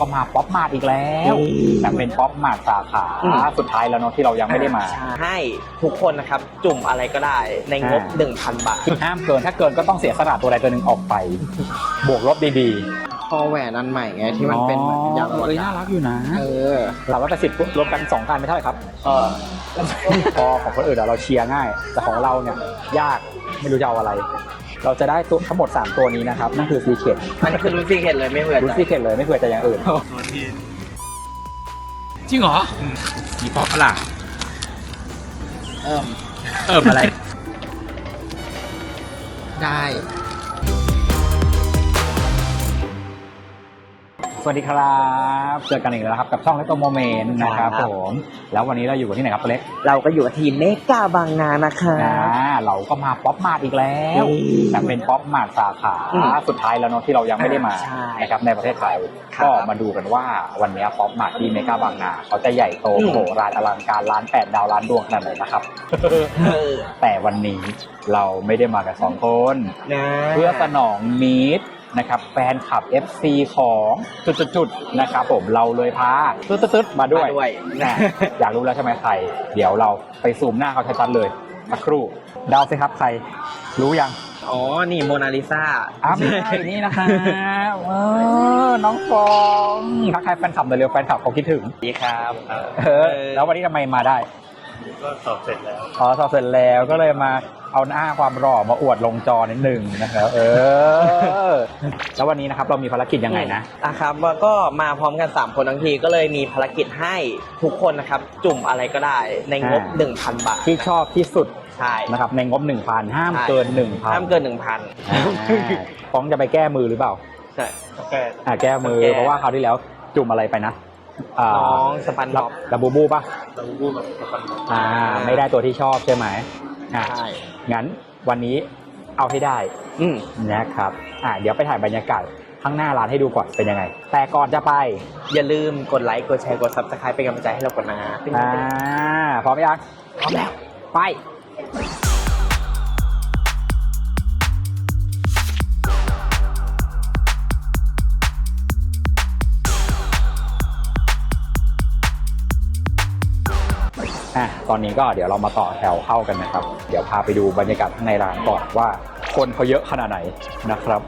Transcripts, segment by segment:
ก็มาป๊อปมาดอีกแล้วแต่เป็นป๊อปมาดสาขาอืมสุดท้ายแล้วเนาะที่เรายังไม่ได้มา ให้ทุกคนนะครับจุ่มอะไรก็ได้ในงบอ่า1,000 บาทห้ามเกินถ้าเกินก็ต้องเสียสละตัวใดตัวหนึ่งออกไป บวกลบดีคอแหวนอันใหม่ไงๆที่มันเป็นเหมือนยางเอ้ยน่ารักอยู่นะ เออสามร้อยแปดสิบรวมกันสองการเป็นเท่าไหร่ครับเออพอของคนอื่นอะเราเชียร์ง่าย แต่ของเราเนี่ยยากไม่รู้จะเอาอะไร เราจะได้ตัวทั้งหมด 3 ตัวนี้นะครับ นั่นคือซีเคทมันคือรุ่นซีเคทเลยไม่เหมือนรู้ซีเคทเลยไม่เผื่อจะอย่างอื่น จริงเหรอ มีป๊อปล่ะเอิ่มเอออะไร ได้ สวัสดีครับ เจอกันอีกแล้วนะครับกับช่องเลตโตโมเมนต์นะครับ ผม แล้ววันนี้เราอยู่กันที่ไหนครับเล็กเราก็อยู่กับทีมเมกาบางนานะคะอ่าเราก็มาป๊อปมาดอีกแล้วอืมแต่เป็นป๊อปมาดสาขาอืมสุดท้ายแล้วเนาะที่เรายังไม่ได้มาใช่นะครับในประเทศไทยครับก็มาดูกันว่าวันนี้ป๊อปมาดที่เมกาบางนาเขาจะใหญ่โตอืม โหรานอลังการล้านแปดดาวล้านดวงขนาดไหนนะครับ เออแต่วันนี้เราไม่ได้มากันสองคน นะเพื่อสนองมีด นะครับแฟนคลับ FC ของจุดๆๆนะครับผมเราเลยพาตึ๊ดๆๆมาด้วยมาด้วย นะอยากรู้แล้วใช่ไหมใคร เดี๋ยวเราไปซูมหน้าเขาชัดๆเลยสักครู่เดาสิครับใคร รู้ยัง อ๋อ นี่โมนาลิซาอ้าวไม่ใช่นี่นะคะเออน้องฟองทักทายแฟนคลับหน่อยเร็วแฟนคลับเขาคิดถึง ดีครับ เออ แล้ววันนี้ทำไมมาได้ ก็สอบเสร็จแล้ว อ๋อสอบเสร็จแล้วก็เลยมาเอาหน้าความหล่อมาอวดลงจอนิดหนึ่งนะครับเออ แล้ววันนี้นะครับเรามีภารกิจยังไงนะอะครับแล้วก็มาพร้อมกัน 3 คนทั้งทีก็เลยมีภารกิจให้ทุกคนนะครับ จุ่มอะไรก็ได้ในงบ อ่า 1,000 บาทที่ชอบที่สุดใช่นะครับในงบ 1,000ห้ามใช่เกิน 1,000ห้ามเกิน 1,000 อ่าฟ้องจะไปแก้มือหรือเปล่า ใช่แค่อ่าแก้มือแก้ เพราะว่าคราวที่แล้วจุ่มอะไรไปนะ อ่าน้องสปันลับ็บอกลับบูบูป่ะเราพูดแบบสปันบ็อกอ่า ไม่ได้ตัวที่ชอบใช่ไหมอ่าใช่งั้นวันนี้เอาให้ได้อืมนะครับอ่าเดี๋ยวไปถ่ายบรรยากาศข้างหน้าร้านให้ดูก่อนเป็นยังไง แต่ก่อนจะไปอย่าลืมกดไลค์กดแชร์กด subscribe เป็นกำลังใจให้เรากดนะอ่าพร้อมยังพร้อมแล้วไป อะตอนนี้ก็เดี๋ยวเรามาต่อแถวเข้ากันนะครับ เดี๋ยวพาไปดูบรรยากาศข้างในร้านก่อนว่า คนเขาเยอะขนาดไหนนะครับ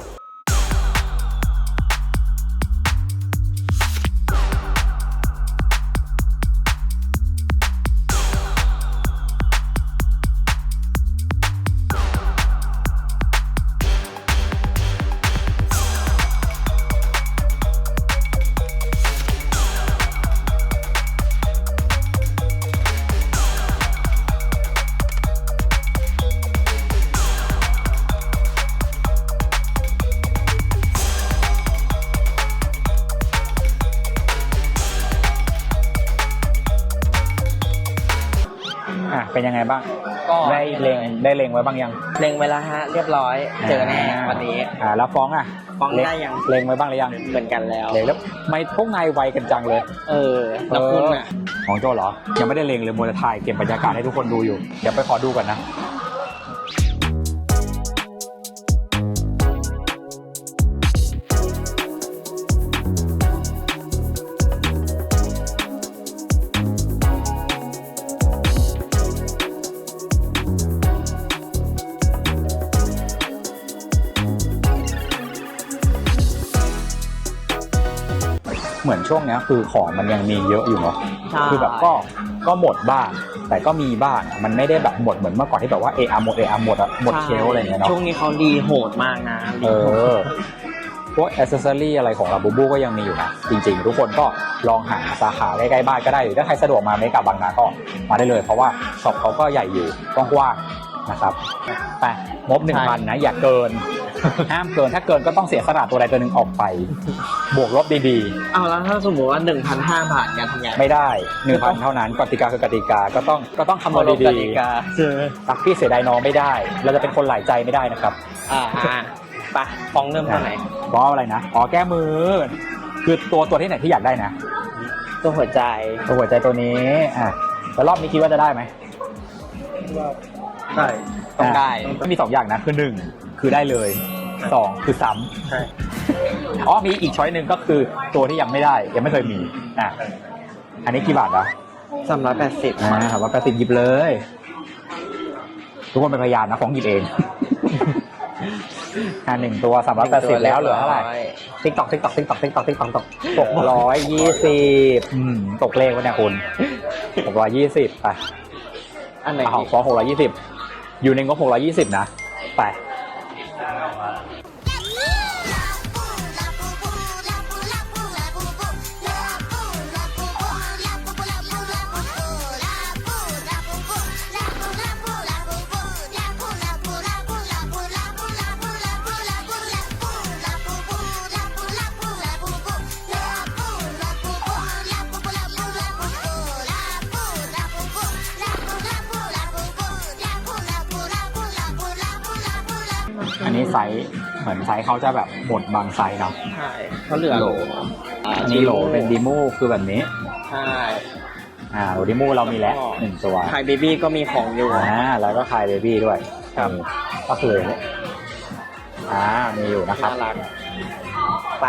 อะเป็นยังไงบ้างก็ได้เลงได้เลงไว้บ้างยัง เล็งไว้แล้วฮะเรียบร้อยเจอแน่วันนี้ อ่าแล้วฟ้องอะฟ้องเล็ได้ยัง เลงไว้บ้างหรือยังเหมือนกันแล้ว เลงแล้วไม่พวกนายไวกันจังเลยเออแล้วคุณอะ ของโจเหรอยังไม่ได้เลงเลยมัวแต่ถ่ายเก็บบรรยากาศให้ทุกคนดูอยู่เดี๋ยวไปขอดูก่อนนะ ช่วงเนี้ยคือของมันยังมีเยอะอยู่เนาะใช่ คือแบบก็ก็หมดบ้าง แต่ก็มีบ้างมันไม่ได้แบบหมดเหมือนเมื่อก่อนที่แบบว่าเออาหมดเออาหมดอะหมดเชลฟ์อะไรอย่างเงี้ยเนาะ ช่วงนี้เขาดีโหดมากนะเออ พวกอ c เซสซอรี่อะไรของลาบูบูก็ยังมีอยู่นะ จริงๆ ทุกคนก็ลองหาสาขาใกล้ๆบ้านก็ได้ หรือถ้าใครสะดวกมาเมกะบางนาก็มาได้เลย เพราะว่าช็อปเขาก็ใหญ่อยู่กว้างๆนะครับไปงบหนึ่งพันนะ อย่าเกิน ห้ามเกินถ้าเกินก็ต้องเสียสละตัวใดตัวหนึ่งออกไป บวกลบดีๆเอาแล้วถ้าสมมติว่า 1,500 บาทการทำงานไม่ได้หนึ่งพันเท่านั้นกติกาคือกติกาก็ต้องก็ต้องคำนวณเคารพดีกติกาๆรักพี่เสียดายน้องไม่ได้ เราจะเป็นคนหลายใจไม่ได้นะครับ อ่าอ่าไปฟ้องเริ่มตอนไหนเพราะอะไรนะอ๋อแก้มือ คือตัวตัวที่ไหนที่อยากได้นะ ตัวหัวใจตัวหัวใจตัวนี้ อะแล้วรอบนี้คิดว่าจะได้ไหมใช่ ต้องได้ะมีสองอย่างนะ คือหนึ่ง คือได้เลยสองคือซ้ำใช่อ๋อมีอีกช้อยหนึ่งก็คือตัวที่ยังไม่ได้ยังไม่เคยมีอะอันนี้กี่บาทวะสามร้อยแปดสิบอ่าครับว่าแปดสิบหยิบเลย ทุกคนเป็นพยานนะฟ้องหยิบเองอ่าหนึ่งตัวสามร้อยแปดสิบแล้วเหลือเท่าไหร่ ติ๊กตอกติ๊กตอกติ๊กตอกติ๊กตอกติ๊กตอกตกร้อยยี่สิบอืมตกเลขวะเนี่ยคุณหกร้อยยี่สิบไปอันไหนเอาฟ้องหกร้อยยี่สิบอยู่ในงบหกร้อยยี่สิบนะไป Caramba. อันนี้ไซส์เหมือนไซส์เขาจะแบบหมดบางไซส์เนาะใช่เขาเหลือโหลอันนี้โหลเป็นดีมูคือแบบนี้ใช่อ่าโหลดีมูเรามีแล้วหนึ่งตัวไทยเบบี้ก็มีของอยู่อ่าแล้วก็คายเบบี้ด้วยครับก็คืออ่ามีอยู่นะครับน่ารักไป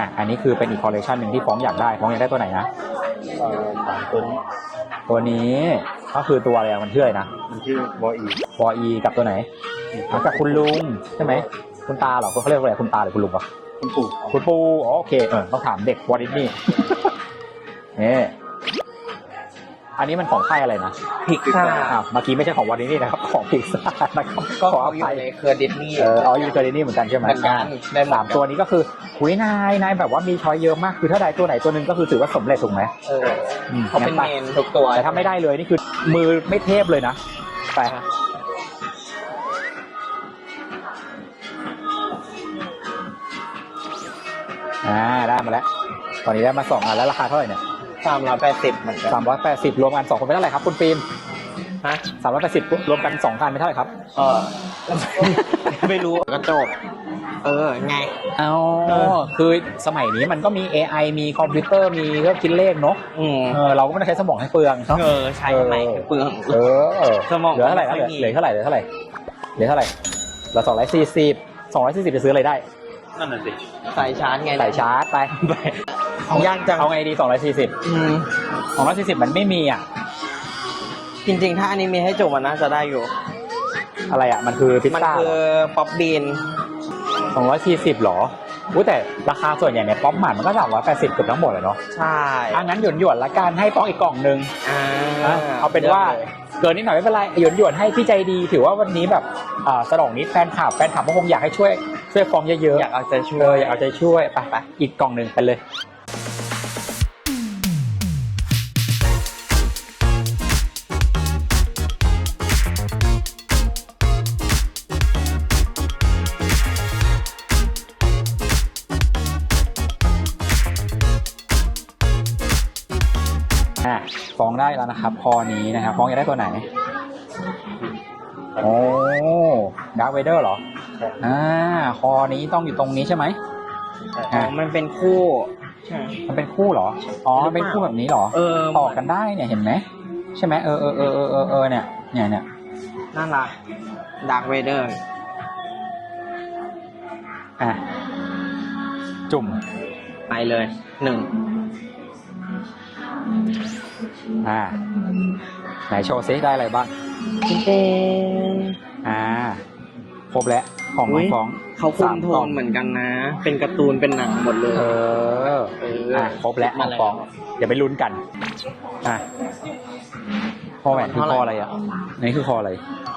อะอันนี้คือเป็นอีกคอลเลคชันหนึ่งที่ฟ้องอยากได้ฟ้องอยากได้ตัวไหนนะเอ่อสามตัวนี้ตัวนี้ก็คือตัวอะไรอะมันชื่ออะไรนะมันชื่อบออีวออีกับตัวไหนอะกับคุณลุงใช่ไหมคุณตาเหรอเขาเรียกว่าอะไรคุณตาหรือคุณลุงวะ คุณปู่คุณปูอ๋อโอเค เออต้องถามเด็กวอดิสนี่นี่ อันนี้มันของค่ายอะไรนะพิกซ่าอะเมื่อกี้ไม่ใช่ของวอดิสนี่นะครับของพิกซ่านะครับก็ขออเขาอยู่ภัยในเครือดิสนีย์เออเอาอยู่ตัวนี้เหมือนกันใช่ไหม เหมือนกันได้หมดสามตัวนี้ก็คือหุยนายนายแบบว่ามีช้อยเยอะมากคือถ้าได้ตัวไหนตัวหนึงก็คือถือว่าสำเร็จถูกไหมเอออืมเขาเป็นงั้เมไปนทุกตัวแต่ถ้าไม่ได้เลยนี่คือมือไม่เทพเลยนะไปอ่าได้มาแล้ว ตอนนี้ได้มาสองอันแล้วราคาเท่าไหร่เนี่ย สามร้อยแปดสิบเหมือนกันสามร้อยแปดสิบรวมกันสองคนเป็นเท่าไหร่ครับคุณฟิล์มฮะสามร้อยแปดสิบรวมกันสองคันเป็นเท่าไหร่ครับเออ ไม่รู้กระจก เออไง อ๋อคือสมัยนี้มันก็มี AI มีคอมพิวเตอร์มีเครื่องคิดเลขเนาะอืมเออเราก็ไม่ได้ใช้สมองให้เปลืองเนาะเออใช้ไหนเปลือง เออสมองเหลือเท่าไหร่นะไม่เหลือมี เหลือเท่าไหร่เหลือเท่าไหร่เหลือเท่าไหร่เหลือสองร้อยสี่สิบสองร้อยสี่สิบจะซื้ออะไรได้ นั่นน่ะสิ สายชาร์จไง ใส่ชาร์จไป ยากจังเอาไงดีสองร้อยสี่สิบอืมสองร้อยสี่สิบมันไม่มีอะ จริง ๆ ถ้าอันนี้มีให้จบมันน่าจะได้อยู่ อะไรอะ มันคือพิซมันซ่าคือป๊อปบีนสองร้อยสี่สิบหรออู้แต่ราคาส่วนใหญ่เนี่ยป๊อปหมันมันก็สามร้อยแปดสิบเกือบทั้งหมดเลยเนาะใช่อะงั้นหยวนหยวนๆละกันให้ป้องอีกกล่องหนึ่งอ่าอะเอาเป็นว่าเกินนิดหน่อยไม่เป็นไรหยวนหยวนๆให้พี่ใจดี ถือว่าวันนี้แบบอ่าสนองนิดแฟนคลับแฟนคลับก็คงอยากให้ช่วยช่วยฟองเยอะๆ อยากเอาใจช่เอวยออยากเอาใจช่วยไปไปอีกกล่องหนึ่งไปเลย ฟ้องได้แล้วนะครับคอนี้นะครับฟ้องอยากได้ตัวไหนโอ้ดาร์เวเดอร์เหรออ่าคอนี้ต้องอยู่ตรงนี้ใช่ไหมอ๋อมันเป็นคู่ใช่มันเป็นคู่เหรออ๋อมันเป็นคู่แบบนี้เหรอเออต่อกันได้เนี่ยเห็นไหมใช่ไหมเออเออเออเออเออเออเนี่ยเนี่ยเนี่ยน่ารักดาร์ v เวเดอร์อะจุ่มไปเลยหนึ่ง อ่า ไหนโชว์ซิได้อะไรบ้างเต้นอ่า ครบแล้วของอุ๊น้องยฟ้องเขาคุสามมโทกล่อนงเหมือนกันนะ เป็นการ์ตูนเป็นหนังหมดเลย เออเอออะครบแล้วน้องฟ้องเดี๋ยวไปลุ้นกัน อะคอแหวนคือคออะไรอะนี่คือคออะไร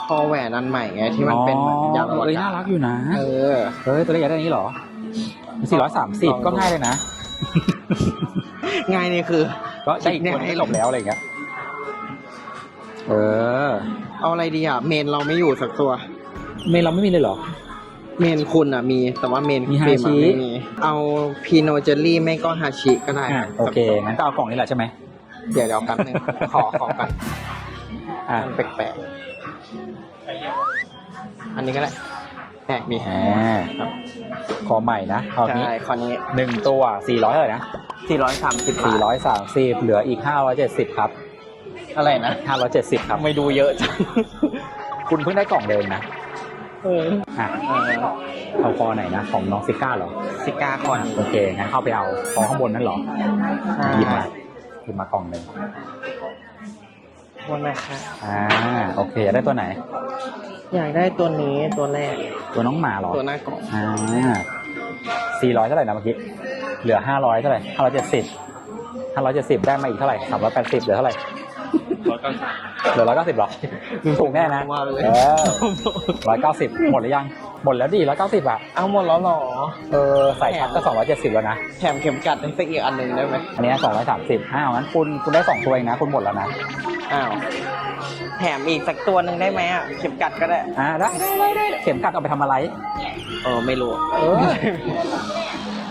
คอแหวนอันใหม่ไงที่มันเป็นเหมือนยางอ๋อวเอ้ยกาน่ารักอยู่นะ เออ เฮ้ยตัวเล็กอยากได้อันนี้เหรอสี่ร้อยสามสิบลองดูก็ง่ายเลยนะ ง่ายนี่คือ ก็ได้อีกคนให้หลบแล้วอะไรอย่างเงี้ย เออ เอาอะไรดีอะ เมนเราไม่อยู่สักตัว เมนเราไม่มีเลยเหรอ เมนคุณอะมี แต่ว่าเมนมีฟิล์มฮาชิอะไม่มีเอาพีโนเจลลี่ไม่ก็ฮาชิก็ได้อะโอเคงั้นก็เอากล่องนี้แหละใช่ไหมเดี๋ยวเดี๋ยวแป๊บนึงขอขอกันอะมันแปลกๆ อันนี้ก็ได้ แปลกดีอ่าขอใหม่นะคราวนี้ใช่คราวนี้หนึ่งตัวสี่ร้อยเท่าไหร่นะสี่ร้อยสามสิบสี่ร้อยสามสิบเหลืออีกห้าร้อยเจ็ดสิบครับอะไรนะห้าร้อยเจ็ดสิบครับไม่ดูเยอะจังคุณเพิ่งได้กล่องเดิมนะเอออะเออเอาคอไหนนะ ของน้องซิก้าเหรอซิกาคอนโอเคงั้นเข้าไปเอาของข้างบนนั่นเหรอใช่หยิบมาหยิบมากล่องหนึ่งคนนะคะอ่าโอเคอยากได้ตัวไหน อยากได้ตัวนี้ตัวแรก ตัวน้องหมาเหรอตัวหน้ากล่องอ่าสี่ร้อยเท่าไหร่นะเมื่อกี้เหลือห้าร้อยเท่าไหร่ห้าร้อยเจ็ดสิบห้าร้อยเจ็ดสิบได้มาอีกเท่าไหร่สามร้อยแปดสิบเหลือเท่าไหร่ร้อยเก้าสิบเหลือร้อยเก้าสิบหรอถูกแน่นะว่าไปเลยเออร้อยเก้าสิบหมดหรือยัง หมดแล้วดิร้อยเก้าสิบอะเอาหมดแล้วเหรอ เออใส่ชัดก็สองร้อยเจ็ดสิบแล้วนะ แถมเข็มกัดให้สักอีกอันหนึ่งได้ไหมอันนี้สองร้อยสามสิบอ้าวงั้นคุณคุณได้สองตัวเองนะ คุณหมดแล้วนะ อ้าว แถมอีกสักตัวหนึ่งได้ไหมอะ เข็มกัดก็ได้ อ่าได้ได้ได้ได้เข็มกัดเอาไปทำอะไร เออไม่รู้ เออ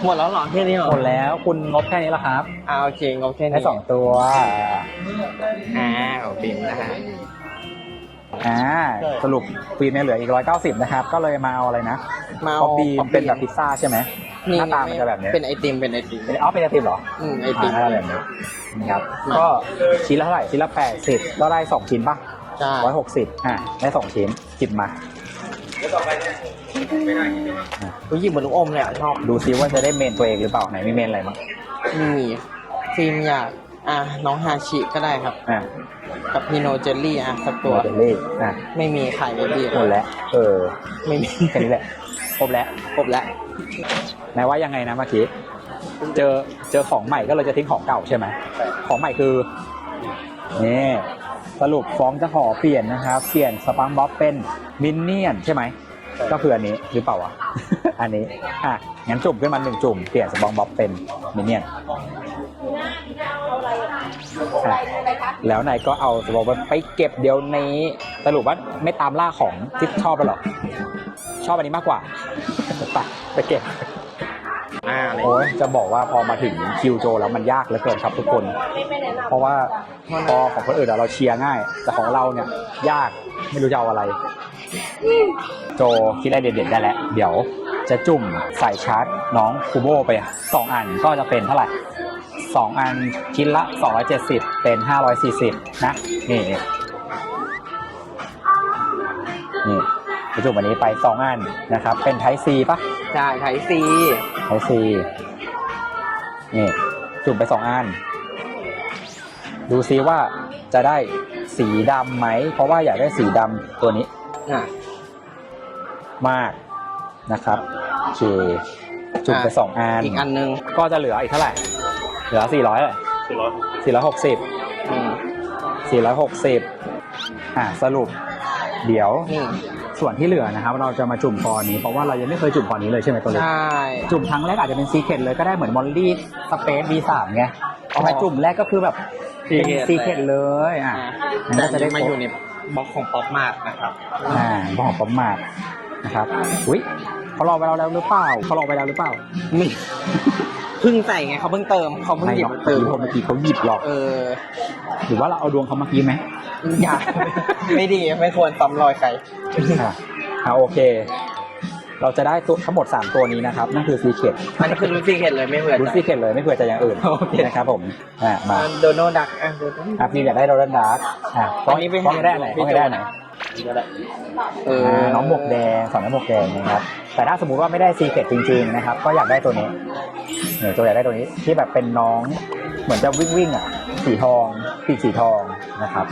หมดแล้วเหรอแค่นี้เหรอหมดแล้วคุณงบแค่นี้ละครับอ่าโอเคงบแค่นี้ได้สองตัวอ่าบิมนะฮะ อ่าสรุปฟิล์มเนี่ยเหลืออีกร้อยเก้าสิบนะครับ ก็เลยมาเอาอะไรนะมาพอบีมเป็นแบบพิซซ่าใช่ไหมหน้าตามันจะแบบนี้เป็นไอติมเป็นไอติมเป็นอ๋อเป็นไอติมเหรออืมไออ่าติมน่าจะแบบนี้นะครับ มา ก็ชิ้นละเท่าไหร่ชิ้นละแปดสิบก็ได้สองชิ้นป่ะ ใช่ร้อยหกสิบอะได้สองชิ้นจิบมารู้ยิบเหมือนลูกอมเลยอะชอบดูซิว่าจะได้เมนตัวเองหรือเปล่าไหนมีเมนอะไรบ้างไม่มีฟิล์มอยาก อะน้องฮาชิก็ได้ครับ อ่ากับพีโนเจลลี่อะสักตัว เดลลี่อะไม่มีไข่เบบี้หมดแล้ว เออไม่มีแค่นี้แหละครบแล้วครบแล้วนายว่ายังไงนะเมื่อกี้เจอเจอของใหม่ก็เลยจะทิ้งของเก่าใช่ไหมของใหม่คือนี่สรุปฟ้องจะขอเปลี่ยนนะครับ เปลี่ยนสปังบ๊อบเป็นมินเนี่ยนใช่ไหมก็คืออันนี้หรือเปล่าวะ อันนี้อะงั้นจุ่มขึ้นมาหนึ่งจุ่มเปลี่ยนสปังบ๊อบเป็นมินเนี่ยน อะแล้วนายก็เอาสปังบ๊อบไปเก็บเดี๋ยวนี้สรุปว่าไม่ตามล่าของที่ชอบไปหรอ ชอบอันนี้มากกว่าไปไปเก็บอ่าอะไรโอ้ยจะบอกว่าพอมาถึงคิวโจแล้วมันยากเหลือเกินครับทุกคน เพราะว่าพอของคนอื่นอะเราเชียร์ง่าย แต่ของเราเนี่ยยากไม่รู้จะเอาอะไร โจคิดได้เด็ดๆได้แล้ว เดี๋ยวจะจุ่มใส่ชาร์จน้องคูโบไปสองอันก็จะเป็นเท่าไหร่ สองอันชิ้นละ 270 เป็น 540 นะนี่นี่นี่จะจุ่มอันนี้ไปสองอันนะครับ เป็นไทซีปะใช่ไทยซีไทยซีนี่จุ่มไปสองอัน ดูซิว่าจะได้สีดำไหม เพราะว่าอยากได้สีดำตัวนี้อะมากนะครับโอเคจุ่มไปอะสองอัน อีกอันหนึงก็จะเหลืออีกเท่าไหร่ เหลือสี่ร้อยเลยสี่ร้อยสี่ร้อยหกสิบอืมสี่ร้อยหกสิบอ่าสรุป เดี๋ยวนี่ส่วนที่เหลือนะครับเราจะมาจุ่มพอนี้เพราะว่าเรายังไม่เคยจุ่มพอนี้เลยใช่ไหมตัวเล็กใช่ จุ่มครั้งแรกอาจจะเป็นซีเค t เลยก็ได้เหมือนมอลลี่สเปซ V3 ไงอ๋อพอจุ่มแรกก็คือแบบเป็น Secret ซีเค t เลยอะอะมันแต่ก็อันจะได้นี้มาอยู่ในบล็อกของป๊อปมากนะครับอ่าบอกประมาทนะครับอุ้ยเขารอไปเราแล้วหรือเปล่าเขารอไปแล้วหรือเปล่า นี่ เพิ่งใส่ไงเขาเพิ่งเติมเขาเพิ่งไม่หยิหรบอกมาเติเติมมคนเมื่อกี้เขาหยิบหรอกเออหรือว่าเราเอาดวงเขาเมื่อกี้ไหมอย่าไม่ดีไม่ควรซ้ำรอยใครอะอ่าโอเค เราจะได้ตัวทั้งหมด 3 ตัวนี้นะครับ นั่นคือซีเคทอันนี้คือรู้ซีเห็นเลยไม่เหมือนรู้ซีเคทเลยไม่เผื่อจะอย่างอื่นโอเคนะครับผมอ่ามาโดนัลดักอะโดนัลอะพี่อยากได้โรดันดาร์กอะอันนี้ไปต้องให้ได้ไหนให้ต้องให้ได้ไหนนี่ก็ได้เอออ่าน้องหมวกแดงสองน้องหมวกแดงนะครับแต่ถ้าสมมุติว่าไม่ได้ซีเคทจริง ๆ นะครับ ก็อยากได้ตัวนี้ เนี่ยตัวอยากได้ตัวนี้ที่แบบเป็นน้อง เหมือนจะวิ่งวิ่งๆอะ สีทองปีกสีทองนะครับ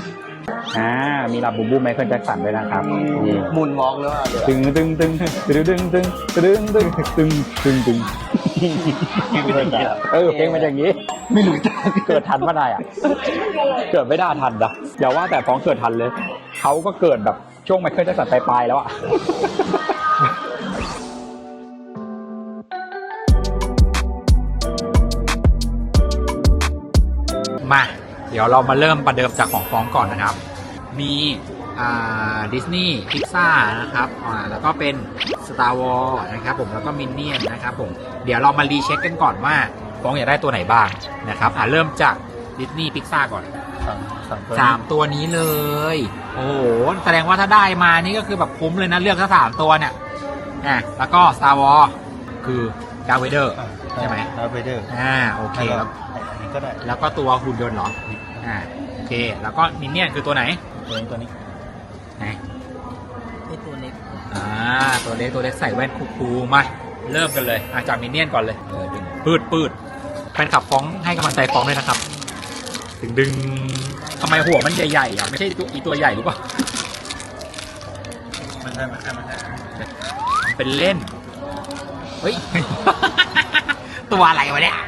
อ่ามีลาบูบูไมเคิลแจ็คสันด้วยนะครับนี่หมุนวอล์กหรือเปล่าเดี๋ยวตึงตึงตึงตึงตึงตึงตึงตึงตึงตึงตึงเออเพลงมันอย่างนี้ ไม่รู้จักเกิดทันปะนายอะ เกิดไม่ได้ทันนะอย่าว่าแต่ฟ้องเกิดทันเลย เขาก็เกิดแบบช่วงไมเคิลแจ็คสันปลายๆแล้วอะ มา เดี๋ยวเรามาเริ่มประเดิมจากของฟ้องก่อนนะครับ มีอ่าดิสนีย์พิกซ่านะครับอ่าแล้วก็เป็น Star Wars นะครับผมแล้วก็มินเนี่ยนนะครับผมเดี๋ยวเรามารีเช็คกันก่อนว่าฟ้องอยากได้ตัวไหนบ้างนะครับอ่าเริ่มจากดิสนีย์พิกซ่าก่อนสามสามตัวสามตัวนี้เลย โอ้โห แสดงว่าถ้าได้มานี่ก็คือแบบคุ้มเลยนะ เลือกแค่สามตัวเนี่ยอะแล้วก็ Star Wars คือดาร์เวเดอร์ ใช่ไหมดาร์เวเดอร์อ่าโอเคแล้วอันนี้ก็ได้แล้วก็ตัวหุ่นยนต์เหรออ่าโอเค แล้วก็มินเนี่ยนคือตัวไหน ตัวนี้ตัวนี้ไหนไอตัวเล็กอ่าตัวเล็กตัวเล็กใส่แว่นคูลๆมาเริ่มกันเลยอาจากมินเนี่ยนก่อนเลยเออดึงปืดปืดแฟนคลับฟ้องให้กำลังใจฟ้องด้วยนะครับ ดึงดึงทำไมหัวมันใหญ่ๆอะไม่ใช่ตัวอีตัวใหญ่หรือเปล่ามันใช่มันใช่มันใช่มันเป็นเล่น เฮ้ย ตัวอะไรวะเนี่ย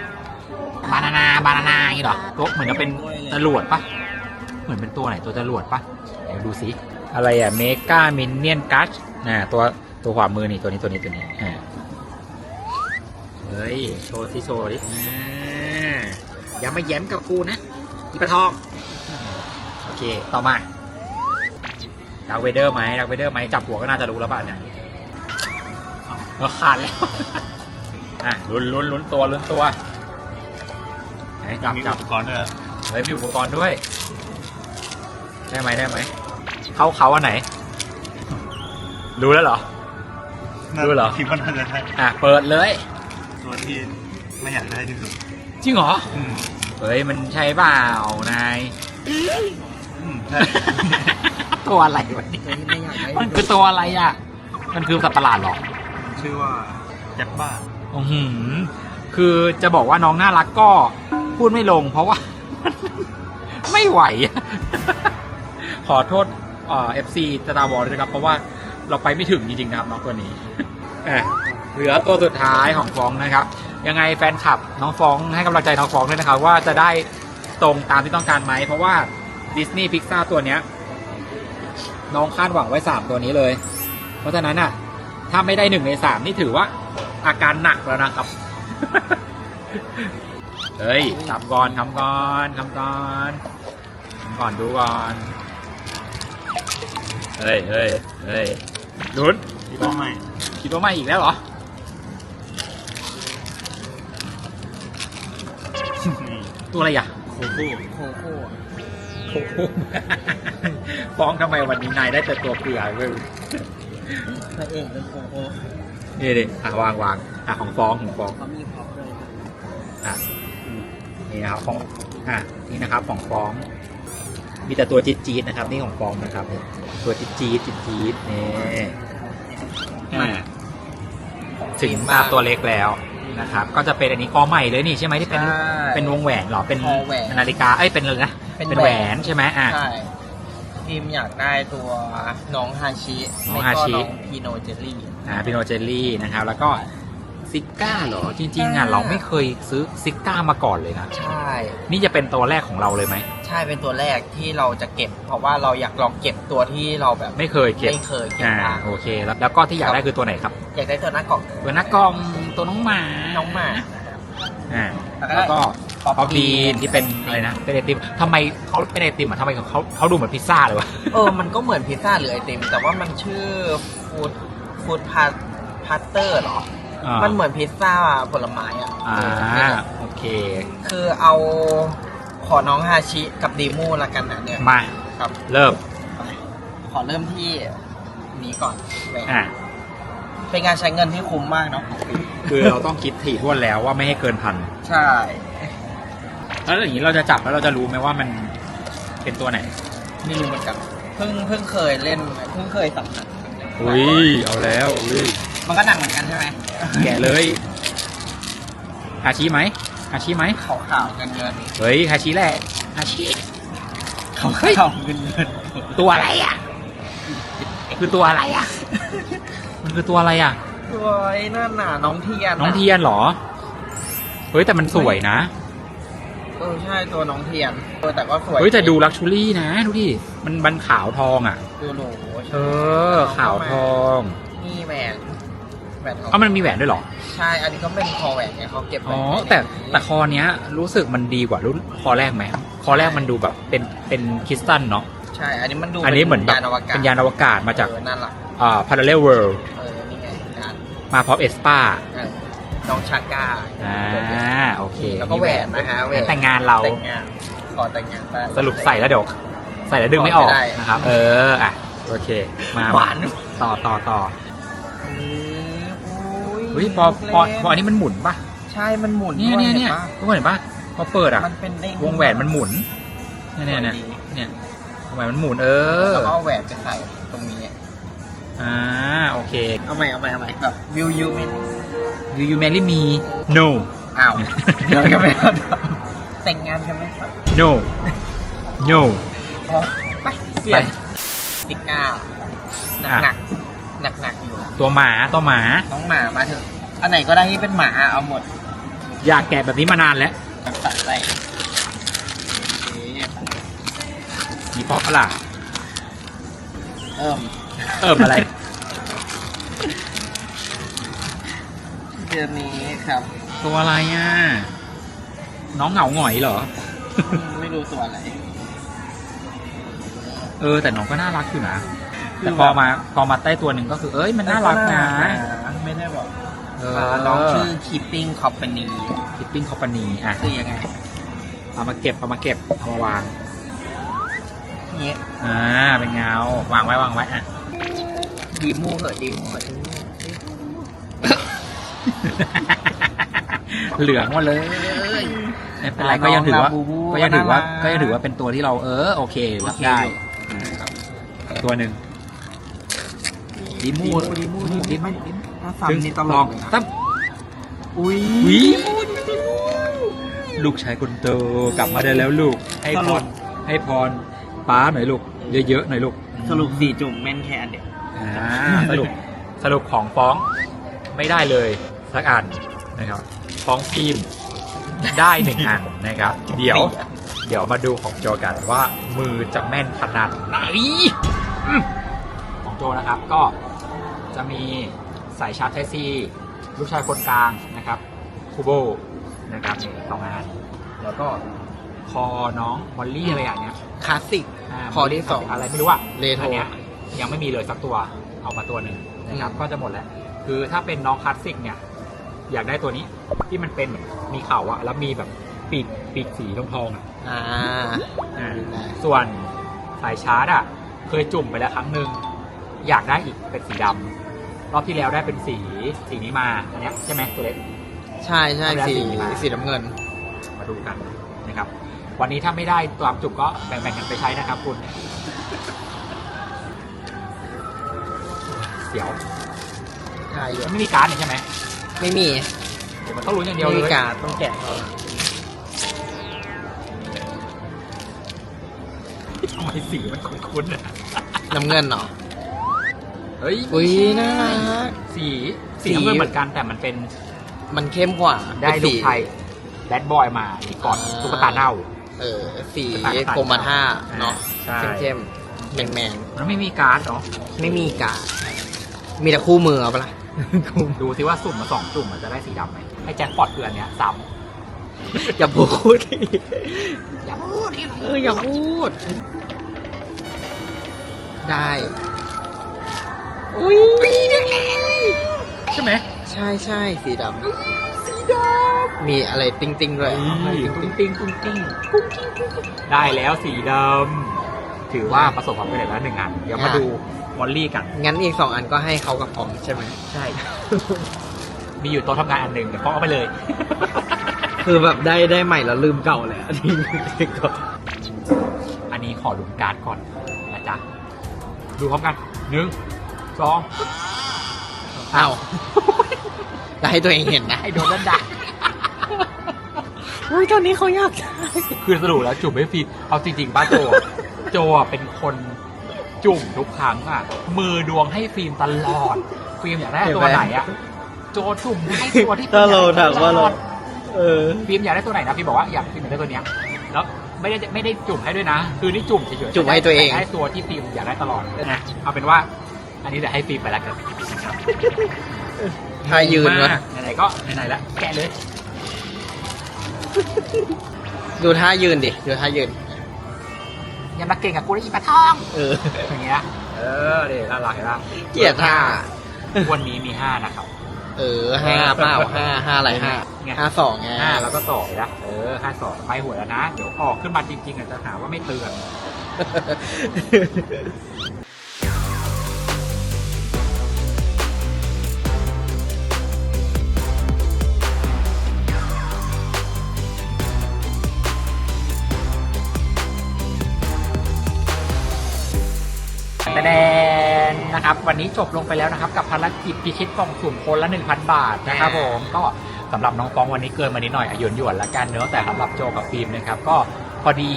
บานานาบานานาอย่างงี้เหรอตัวเหมือนจะเป็นจรวดปะเหมือนเป็นตัวไหนตัวจรวดปะเดี๋ยวดูสิ อะไรอะเมกามินเนียนกัชน่ะตัวตัวขวามือนี่ตัวนี้ตัวนี้ตัวนี้อ่าเฮ้ย โชว์สิโชว์ดิอ่าอย่ามาแย้มกับกูนะอีปะทอง โอเค ต่อมาดักเวเดอร์ไหมดักเวเดอร์ไหมจับหัวก็น่าจะรู้แล้วป่ะเนี่ยก็ขาดแล้ว อะลุ้นลุ้นลุ้นตัวลุ้นตัวไหนจับมีจับอุปกรณ์ด้วยเฮ้ยมีอุปกรณ์ด้วย ได้ไหมได้ไหม เขาเขาอันไหน รู้แล้วเหรอด้วยเหรอ คิดว่าน่าจะใช่อะเปิดเลย ตัวที่ไม่อยากได้ที่สุดจริงเหรอ อืมเฮ้ยมันใช่เปล่านาย อืมใช่ ตัวอะไรวะเนี่ยตัวที่ไม่อยากได้มันคือตัวอะไรอะ มันคือสัตว์ประหลาดเหรอ ชื่อว่าแจ็คบ้า อือหือคือจะบอกว่าน้องน่ารักก็พูดไม่ลง เพราะว่า ไม่ไหว ขอโทษเอฟซีตาร์วอลด้วยนะครับ เพราะว่าเราไปไม่ถึงจริงๆนะครับน้องตัวนี้อะเหลือตัวสุดท้ายของฟองนะครับ ยังไงแฟนคลับน้องฟองให้กำลังใจน้องฟองด้วยนะครับ ว่าจะได้ตรงตามที่ต้องการไหมเพราะว่าดิสนีย์พิกซาตัวเนี้ย น้องคาดหวังไว้สามตัวนี้เลย เพราะฉะนั้นอะ ถ้าไม่ได้หนึ่งในสามนี่ถือว่า อาการหนักแล้วนะครับ เฮ้ยทำก่อนทำก่อนทำก่อนทำก่อนดูก่อน เฮ้ยเฮ้ยเฮ้ยลุ้นที่ต้องไม่คิดว่าไม่อีกแล้วเหรอนี่ตัวอะไรอะโคโค่โคโค่อะโอ้โหฟ้องทำไมวันนี้นายได้แต่ตัวเกลือเว้ยพระเอกเป็นโคโค่ นี่ดิอะวางวางอะของฟ้องของฟ้อง เขามีพร็อพเลยอะนี่นะครับของอะนี่นะครับของฟ้อง มีแต่ตัวจี๊ดจี๊ดๆนะครับ นี่ของฟ้องนะครับนี่ตัวจี๊ดจี๊ดจี๊ดจี๊ดนี่อะถึงตาตัวเล็กแล้วนะครับ ก็จะเป็นอันนี้กอใหม่เลยนี่ใช่ไหมที่เป็นใช่เป็นวงแหวนเหรอ เป็นคอแหวน นาฬิกา เอ้ย เป็นอะไรนะ เป็นเป็นแหแหววนนใช่ไหมอะ ใช่พิมอยากได้ตัวน้องฮาชิน้องฮาชิ ไม่ก็น้องพีโนเจลลี่ อ่าพิโนเจลลี่นะครับ แล้วก็ซิก้าเหรอ จริงๆอะเราไม่เคยซื้อซิก้ามาก่อนเลยนะ ใช่ นี่จะเป็นตัวแรกของเราเลยไหม ใช่เป็นตัวแรกที่เราจะเก็บ เพราะว่าเราอยากลองเก็บตัวที่เราแบบไม่เคยเก็บ ไม่เคยเก็บอ่ามาโอเค แล้วแล้วก็ที่อยากได้คือตัวไหนครับ อยากได้ตัวหน้ากล่องตัวนักกองตัวน้องหมาน้องหมา อ่าแล้วก็แล้วก็ป๊อปป๊อปปี้ปี้ที่เป็นอะไรนะเป็นไอติมทำไมเขาเป็นไอติมอะทำไมเขาเขาดูเหมือนพิซซ่าเลยวะ เออ มันก็เหมือนพิซซ่าหรือไอติม แต่ว่ามันชื่อฟูด ฟูดพาพัตเตอร์หรอ อ่ามันเหมือนพิซซ่าผลไม้อะอ่าเออจำไม่ได้โอเค คือเอาขอน้องฮาชิกับดีมูละกันนะเนี่ยมาครับ เริ่มไปขอเริ่มที่นี้ก่อนแหวนอ่าเป็นการใช้เงินที่คุ้มมากเนาะของปีคือเราต้องคิดถี่ถ้วนแล้วว่าไม่ให้เกินพันใช่ แล้วอย่างนี้เราจะจับแล้วเราจะรู้ไหมว่ามันเป็นตัวไหน ไม่รู้เหมือนกันเพิ่งเพิ่งเคยเล่นเพิ่งเคยสัมผัส อุ้ยเอาแล้วอุ้ยมันก็หนักเหมือนกันใช่ไหมแกะเลยฮาชิไหมฮาชิไหมขาวๆกันเงินเฮ้ยฮาชิแหละฮาชิขาวๆเงินเงินตัวอะไรอะคือตัวอะไรอะ มันคือตัวอะไรอะ ตัวไอ้นั่นน่ะน้องเทียนน้องเทียนเหรอ เฮ้ยแต่มันสวยนะ เออใช่ตัวน้องเทียนเออแต่ก็สวย เฮ้ยแต่ดูลักชูรี่นะ ดูดิ มันมันขาวทองอะ ดูหรู เออขาวทองนี่แหวนแหวนทองเอ้ามันมีแหวนด้วยเหรอ ใช่ อันนี้ก็เป็นคอแหวนไงเขาเก็บไว้อ๋อในแต่นี้แต่คอเนี้ย รู้สึกมันดีกว่ารุ่นคอแรกไหมคอแรกมันดูแบบเป็นเป็นคริสตัลเนาะใช่ อันนี้มันดูอันนี้เหมือนแบบยานอวกาศเป็นยานอวกาศมาจากเออนั่นแหละอ่า parallel world เออนี่ไงการมาพร้อมเอสปาเออน้องชาก้าอ่าโอเค แล้วก็แหวนนะฮะแหวนแต่งงานเราแต่งงานขอแต่งงานได้สรุปใส่แล้วเดี๋ยวใส่แล้วดึงไม่ออกไม่ได้นะครับ เอออะ โอเค มาหวานต่อต่อต่ออืมเฮ้ยพอพอพออันนี้มันหมุนปะใช่มันหมุนเนี่ยเนี่ยเนี่ยห็ปะทุกคนเห็นปะพอเปิดอะมันเป็นเด้งวงแหวนมันหมุนเนี่ยเนี่ยเนี่ยเนี่ยวงแหวนมันหมุนเออแล้วก็เอาแหวนไปใส่ตรงนี้อ่าโอเคเอาใหม่เอาใหม่เอาใหม่แบบวิวยูมิน you you marry me no อ้าวเดี๋ยวก็ไม่เอาแต่งงานกันไหมครับ no no อ๋อไปเปลี่ยน สติ๊กเก้าหนักอะหนักหนักหนักๆอยู่ตัวหมาตัวหมาน้องหมามาเถอะอันไหนก็ได้ที่เป็นหมาเอาหมด อยากแกะแบบนี้มานานแล้วแบบตัดใส่โอเคมีเพราะอะไรเอิ่มเอิมอะไรเดือนนี้ครับ ตัวอะไรอะ น้องเหงาหงอยเหรอ ไม่รู้ตัวอะไร เออ แต่น้องก็น่ารักอยู่นะคือแต่พอมาพอมาใต้ตัวหนึ่งก็คือ เอ้ยมันน่ารักนะ ไม่ได้บอกเอน้องชื่อ Keeping Company คิปปิ้งคอมพานีอะคือยังไง เอามาเก็บเอามาเก็บเอามาวางเนี้ยอ่าเป็นเงาวางไว้วางไว้อะดีมูเหอะดีมูเหอะเหลืองหมดเลยไม่เป็นไรก็ยังถือว่าก็ยังถือว่าก็ยังถือว่าเป็นตัวที่เราเออโอเครับได้นะครับ ตัวหนึ่งดีมูดดีมูดดีมูดถ้าซ้ำนี่ตลลอกงเลยนะตั้มอุ้ยวิลูกชายคนโตกลับมาได้แล้วลูก ให้พรให้พรป้าหน่อยลูก เยอะๆหน่อยลูก สรุปสี่จุ่มแม่นแค่อันเดียวอ่าสรุปสรุปของฟ้องไม่ได้เลยสักอันนะครับ ฟ้องฟิล์มได้หนึ่งอันนะครับ เดี๋ยว เดี๋ยวมาดูของโจกันว่ามือจะแม่นขนาดไหนอืม ของโจนะครับก็จะมีสายชาร์จไทซีลูกชายคนกลางนะครับคูโบนะครับนี่สองอันแล้วก็คอน้องมอลลี่อะไรอย่างเนี้ยคลาสสิกาคอที่สอง อะไรไม่รู้อะเรโทร อันเนี้ยยังไม่มีเลยสักตัวเอามาตัวหนึ่งนะครับอืมก็จะหมดแล้ว คือถ้าเป็นน้องคลาสสิกเนี่ย อยากได้ตัวนี้ที่มันเป็นเหมือนมีเขาอะแล้วมีแบบปีกปีกสีทองทองๆอะอ่าอ่าได้ส่วนสายชาร์จอะ เคยจุ่มไปแล้วครั้งหนึ่งอยากได้อีกเป็นสีดำรอบที่แล้วได้เป็นสีสีนี้มาอันเนี้ยใช่ไหมตัวเล็ก ใช่ใช่เอาไปแล้วสีสีมา สีน้ำเงิน มาดูกันนะครับ วันนี้ถ้าไม่ได้ตามจุกก็แบ่งๆกันไปใช้นะครับคุณ เดี๋ยวใช่อยู่มันไม่มีการ์ดนี่ใช่ไหมไม่มี เดี๋ยวมันต้องรู้นอย่างเดียวไม่เลมียการดต้องแกะทำไมสีมันคุ้นๆอะ น้ำเงินเหรอ เฮ้ยอุ้ยไม่ใช่น่ารักสีสีสีน้ำเงินเหมือนกันแต่มันเป็นมันเข้มกว่าได้เป็นลูสีกไทยแบดบอยมาอีกก่อนอ่าตุ๊กตาเน่า เออ สีต่างๆโกรมาท่าเนาะใช่เข้มๆแมงแมงมันไม่มีการ์ดเนาะๆไม่มีการดมีแต่คู่มือเอาปะล่ะดูซิว่าสุ่มมาสองจุ่มมันจะได้สีดำไหมไอ้แจ็คพอตคืออันเนี้ยซ้อย่าพูดดิำอย่าพูดอีกเอออย่าพูด ได้ อุ้ยใช่ไหมใช่ใช่สีดำสีดำมีอะไรติ้งติ้งๆด้วยตุ้งติ้งตุ้งติ้งได้แล้วสีดำถือว่าประสบความสำเร็จแล้วหนึ่งอัน เดี๋ยวมาดูมอลลี่กัน งั้นอีกสองอันก็ให้เขากับผมใช่ไหมใช่ มีอยู่โต๊ะทำงานอันหนึ่งเดี๋ยวเขาเอาไปเลย คือแบบได้ได้ใหม่แล้วลืมเก่าเลยอันนี้ก็อันนี้ขอดูการ์ดก่อนนะจ๊ะ ดูพร้อมกันหนึ่งสองอ้าวแล้วให้ตัวเองเห็นนะไอโดนดันดักอุ้ยตอนนี้เขาอยากได้คือสรุปแล้วจุ่มไม่ฟรีเอาจริงๆป้าโจอะโจอะเป็นคนจุ่มทุกครั้งอะ มือดวงให้ฟิล์มตลอด ฟิล์มอยากได้ตัวไหนอะ โจจุ่มให้ตัวที่ฟิล์มอยกได้ตลอดเออ ฟิล์มอยากได้ตัวไหนนะฟิล์มบอกว่าอยากฟิล์มอยากได้ตัวเนี้ยแล้ว ไม่ได้ไม่ได้จุ่มให้ด้วยนะ คือนี่จุ่มเฉยๆจุ่มให้ตัวเองได้ตัวที่ฟิล์มอยากได้ตลอดนะเอาเป็นว่า อันนี้เดี๋ยวให้ฟิล์มไปแล้วกันนะครับถ้ายืนวะมากไหนๆก็ไหนๆแล้วแกะเลย ดูท่ายืนดิ ดูท่ายืน อย่ามาเก่งกับกูได้อีปลาทองเออ อย่างเงี้ยเออเดี๋ยวน่ารักเห็นปะเกลียดท่า วันนี้มีห้านะครับ เออห้าเปล่าห้าห้าอะไรห้าไง ห้าสองไงห้าแล้วก็สองนะเออห้าสองไปหัวแล้วนะ เดี๋ยวออกขึ้นมาจริงๆอาจจะหาว่าไม่เตือน แต่แดง นะครับ วันนี้จบลงไปแล้วนะครับ กับภารกิจพิชิตกล่องสุ่มคนละ 1,000 บาทนะครับผมก็สำหรับน้องฟองวันนี้เกินมานิดหน่อยอะหยวนหยวนๆละกันเนอะแต่สำหรับโจกับฟิล์มนะครับก็พอดี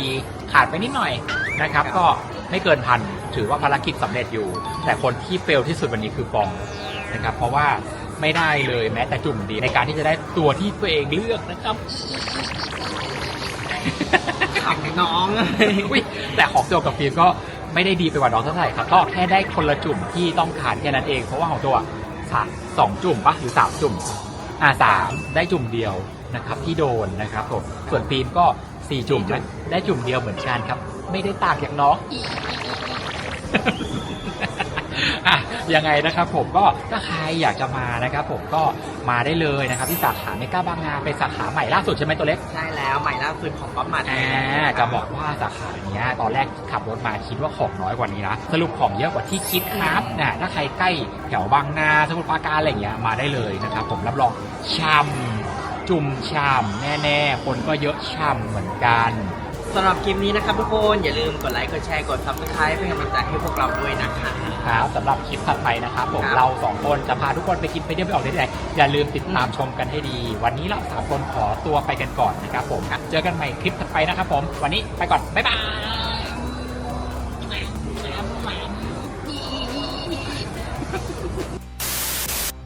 ขาดไปนิดหน่อยนะครับ ก็ไม่เกินพันถือว่าภารกิจสำเร็จอยู่ แต่คนที่เฟลที่สุดวันนี้คือฟองนะครับ เพราะว่าไม่ได้เลยแม้แต่จุ่มเดียวในการที่จะได้ตัวที่ตัวเองเลือกนะครับขำน้องอุ๊ยแต่ของโจกับฟิล์มก็ ไม่ได้ดีไปกว่าน้องเท่าไหร่ครับก็แค่ได้คนละจุ่มที่ต้องการแค่นั้นเอง เพราะว่าของโจอะสามสองจุ่มปะหรือสามจุ่มอ่าสามได้จุ่มเดียวนะครับที่โดนนะครับผมส่วนฟิล์มก็สี่จุ่มนะได้จุ่มเดียวเหมือนกันครับ ไม่ได้ต่างจากน้อง อีกอะยังไงนะครับผมก็ถ้าใครอยากจะมานะครับผมก็มาได้เลยนะครับที่สาขาเมกาบางนาเป็นสาขาใหม่ล่าสุดใช่ไหมตัวเล็ก ใช่แล้วใหม่ล่าสุดของป๊อปมัดอ่าจะบอกว่าสาขาเนี้ยตอนแรกขับรถมาคิดว่าของน้อยกว่านี้นะสรุปของเยอะกว่าที่คิดครับนะถ้าใครใกล้แถวบางนาสมุทรปราการอะไรอย่างเงี้ยมาได้เลยนะครับผมรับรองช่ำจุ่มช่ำแน่ๆคนก็เยอะช่ำเหมือนกัน สำหรับคลิปนี้นะครับทุกคนอย่าลืมกดไลค์กดแชร์กด subscribe เป็นกำลังใจให้พวกเราด้วยนะคะครับสำหรับคลิปถัดไปนะครับผมครับเราสองคนจะพาทุกคนไปกินไปเที่ยวไปออกได้ที่ไหนอย่าลืมติดตามชมกันให้ดี วันนี้เราสามคนขอตัวไปกันก่อนนะครับผมเจอกันใหม่คลิปถัดไปนะครับผมวันนี้ไปก่อนบ๊ายบาย